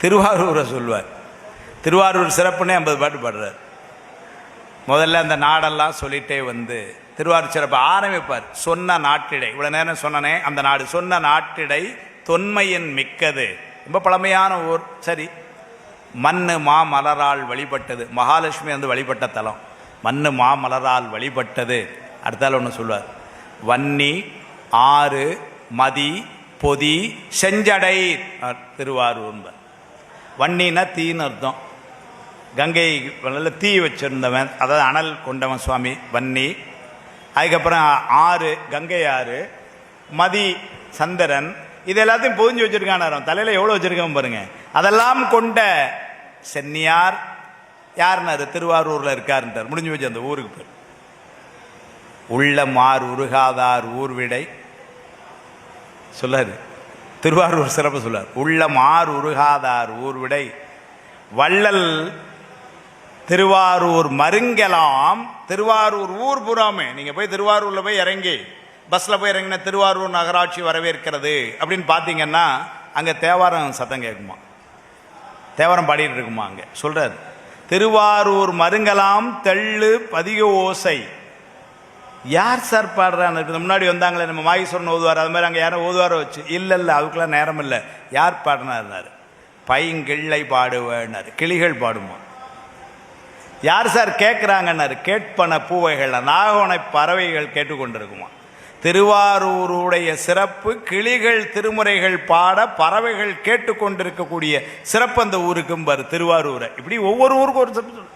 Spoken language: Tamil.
திருவாரூரை சொல்வார். திருவாரூர் சிறப்புன்னே ஐம்பது பாட்டு பாடுறார். முதல்ல அந்த நாடெல்லாம் சொல்லிட்டே வந்து திருவாரூர் சிறப்பு ஆரம்பிப்பார். சொன்ன நாட்டிடை. இவ்வளோ நேரம் சொன்னனே அந்த நாடு. சொன்ன நாட்டிடை தொன்மையின் மிக்கது. ரொம்ப பழமையான ஊர். சரி. மண்ணு மா மலரால் வழிபட்டது. மகாலட்சுமி வந்து வழிபட்ட தலம். மண்ணு மா மலரால் வழிபட்டது. அடுத்தால ஒன்று சொல்லுவார் வன்னி ஆறு மதி பொதி செஞ்சடை அஹ், வன்னினா வன்னின்னா தீன்னு அர்த்தம். கங்கை நல்ல தீ வச்சுருந்தவன் அதாவது அனல் கொண்டவன் சுவாமி வன்னி. அதுக்கப்புறம் ஆறு கங்கை ஆறு மதி சந்திரன். இது எல்லாத்தையும் பொதிஞ்சு வச்சிருக்கான் தலையில் எவ்வளோ வச்சுருக்கான் பாருங்கள் அதெல்லாம் கொண்ட சென்னியார் யாருன்னாரு திருவாரூரில் இருக்காருன்றார். முடிஞ்சு போச்சு அந்த ஊருக்கு பேர். உள்ளமார் உருகாதார் ஊர்விடை. சொல்லாரு. திருவாரூர் சிறப்பு சொல்லார். உள்ளமார் உருகாதார் ஊர்விடை. வள்ளல் திருவாரூர் மருங்கலாம் திருவாரூர் ஊர் புறாமே நீங்கள் போய் திருவாரூரில் போய் இறங்கி பஸ்ஸில் போய் இறங்கின திருவாரூர் நகராட்சி வரவேற்கிறது அப்படின்னு பார்த்தீங்கன்னா அங்கே தேவாரம் சத்தம் கேட்குமா? தேவாரம் பாடிட்டு இருக்குமா அங்கே? சொல்கிறார் திருவாரூர் மருங்கலாம் தெள்ளு பதிக ஓசை. யார் சார் பாடுறான்னு இருக்குது முன்னாடி வந்தாங்களே நம்ம மாகீஸ்வரன் ஓதுவார். அது மாதிரி அங்கே யாரும் ஓதுவாரோ வச்சு. இல்லை இல்லை அதுக்கெல்லாம் நேரம் இல்லை. யார் பாடினாருனாரு பைங்கிள்ளை பாடுவேன்னாரு. கிளிகள் பாடுமா? யார் சார் கேட்குறாங்கன்னாரு கேட்பன பூவைகள் நாகோனை பறவைகள் கேட்டுக்கொண்டிருக்குமா? திருவாரூருடைய சிறப்பு கிளிகள் திருமுறைகள் பாட பறவைகள் கேட்டுக்கொண்டிருக்கக்கூடிய சிறப்பு அந்த ஊருக்கும் பாரு திருவாரூரை. இப்படி ஒவ்வொரு ஊருக்கும் ஒரு சிறப்பு